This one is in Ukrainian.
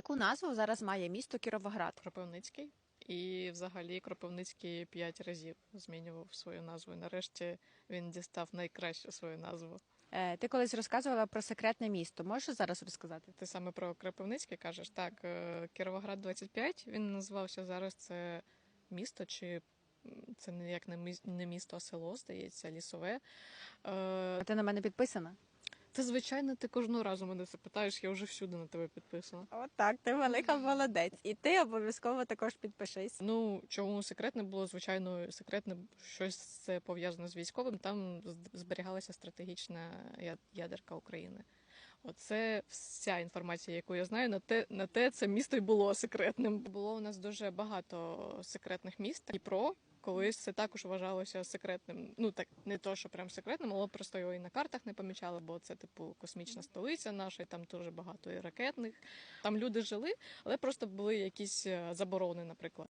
Яку назву зараз має місто Кіровоград? Кропивницький. І взагалі Кропивницький п'ять разів змінював свою назву. І нарешті він дістав найкращу свою назву. Е, Ти колись розказувала про секретне місто. Можеш зараз розказати? Ти саме про Кропивницький кажеш? Так, е, Кіровоград 25, він називався зараз це місто, чи це ніяк не міс- не місто, а село, здається, лісове. Е, А ти на мене підписана? Це звичайно, ти кожного разу мене запитаєш, я вже всюди на тебе підписана. От так, ти велика молодець. І ти обов'язково також підпишись. Ну чому секретне було? Звичайно, секретне щось це пов'язане з військовим. Там зберігалася стратегічна ядерка України. Оце вся інформація, яку я знаю. На те на те це місто й було секретним. Було у нас дуже багато секретних міст. Дніпро колись це також вважалося секретним. Ну так не то, що прям секретним, але просто його і на картах не помічали, бо це типу космічна столиця наша, і там дуже багато і ракетних. Там люди жили, але просто були якісь е, заборони, наприклад.